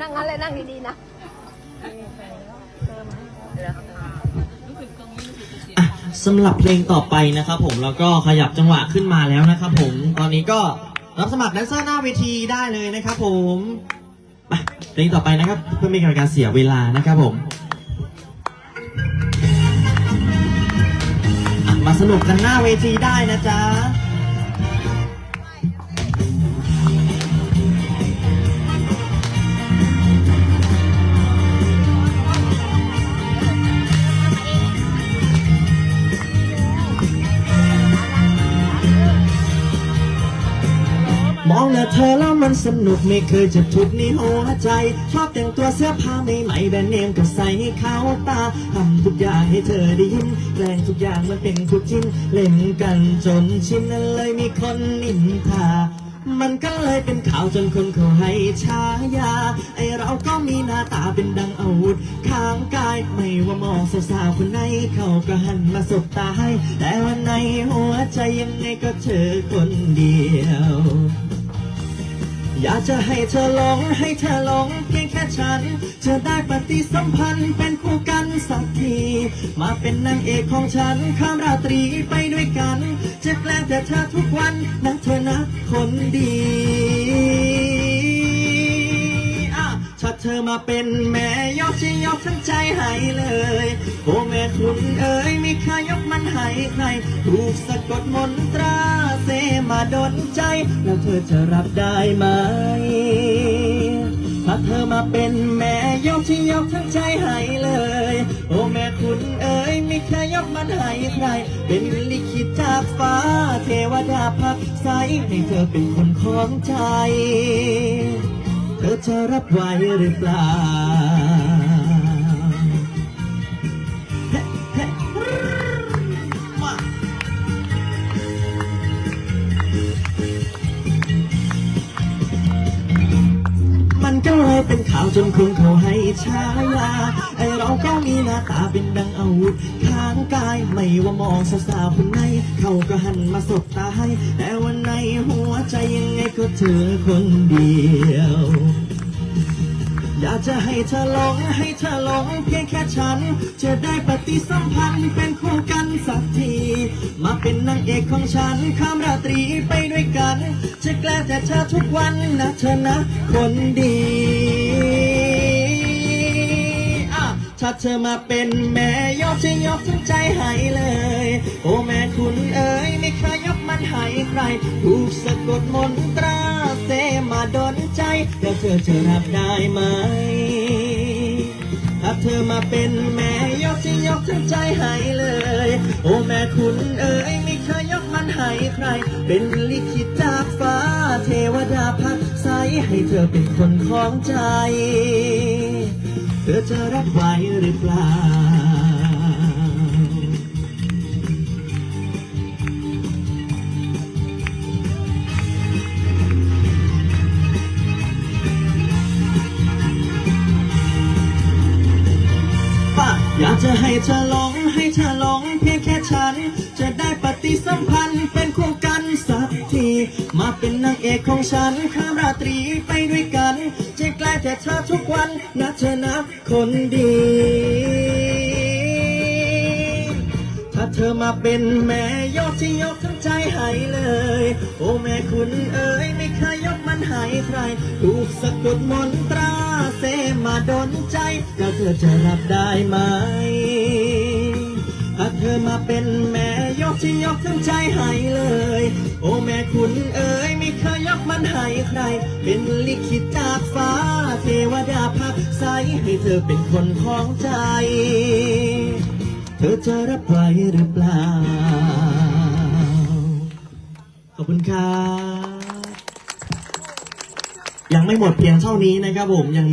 นั่งงั้นเลยนั่งดีๆนะสำหรับเพลงต่อไปนะครับผมแล้วก็ขยับจังหวะขึ้นมาแล้วนะครับผมตอนนี้ก็รับสมัครแดนเซอร์หน้าเวทีได้เลยนะครับผมไปเพลงต่อไปนะครับเพื่อไม่ให้การเสียเวลานะครับผมมาสนุกกันหน้าเวทีได้นะจ๊ะ มองหน้าเธอแล้วมันสนุกไม่เคยจะทุกข์ในหัวใจ ชอบแต่งตัวเสื้อผ้าใหม่ๆแบรนด์เนมก็ใส่ให้เขาตาทำทุกอย่างให้เธอได้ยินแกล้งทุกอย่างมันเป็นคู่จิ้นเล่นกันจนชินนั้นเลยมีคนนินทามันก็เลยเป็นข่าวจนคนเขาให้ฉายา ไอเราก็มีหน้าตาเป็นดังอาวุธข้างกาย ไม่ว่ามองสาวๆคนไหนเขาก็หันมาสบตาให้ แต่วันในหัวใจยังไงก็เธอคนเดียว อยากจะให้เธอหลงให้เธอหลงเพียงแค่ฉันจะได้ปฏิสัมพันธ์เป็นคู่กันสักที มาเป็นนางเอกของฉันข้ามราตรีไปด้วยกัน จะแกล้งแต่เธอทุกวันนะเธอนะคนดี เธอมาเป็นแม่ยกจะยกทั้งใจให้เลย โอ้แม่คุณเอ๋ยไม่เคยยกมันให้ใคร ถูกสะกดมนตราเซมาดนใจ แล้วเธอจะรับได้ไหมถ้าเธอมาเป็นแม่ยกที่ยกทั้งใจให้เลย โอ้แม่คุณเอ๋ยไม่เคยยกมันให้ใคร เป็นลิขิตจากฟ้า เทวดาพักใสให้เธอเป็นคนของใจ เมันก็เลยเป็นข่าวจนคนเขาให้ฉายาไอเราก็มีหน้าตาเป็นดังอาวุธข้างกายไม่ว่ามองสาวๆคนไหนเขาก็หันมาสบตาให้ แต่วันในหัวใจยังไงก็เธอคนเดียว อยากจะให้เธอหลงให้เธอหลงเพียงแค่ฉัน จะได้ปฏิสัมพันธ์เป็นคู่กันสักที มาเป็นนางเอกของฉันข้ามราตรีไปด้วยกัน จะแกล้งแต่เธอทุกวันนะเธอนะคนดีอะถ้าเธอมาเป็นแม่ยกจะยกทั้งใจให้เลย โอ้แม่คุณเอ๋ยไม่เคยยกมันให้ใครถูกสะกดมนตรา แล้วเธอจะรับได้ไหม ถ้าเธอมาเป็นแม่ยกจะยกทั้งใจให้เลย โอ้แม่คุณเอ๋ยไม่เคยยกมันให้ใคร เป็นลิขิตจากฟ้า เทวดาพักใสให้เธอเป็นคนของใจ เธอจะรับไหวหรือเปล่า อยากจะให้เธอหลงให้เธอหลงเพียงแค่ฉัน จะได้ปฏิสัมพันธ์เป็นคู่กันสักที มาเป็นนางเอกของฉันข้ามราตรีไปด้วยกัน จะแกล้งแต่เธอทุกวันนะเธอนะคนดี ถ้าเธอมาเป็นแม่ยกที่ยกทั้งใจให้เลย โอ้แม่คุณเอ๋ยไม่เคยยกมันให้ใครถูกสะกดมนตรา เซมาดนใจ แล้วเธอจะรับได้ไหมถ้าเธอมาเป็นแม่ยกที่ยกทั้งใจให้เลย โอ้แม่คุณเอ๋ยไม่เคยยกมันให้ใคร เป็นลิขิตจากฟ้า เทวดาพักใสให้เธอเป็นคนของใจ เธอจะรับไหวหรือเปล่า ขอบคุณครับยังไม่หมดเพียงเท่านี้นะครับผมยัง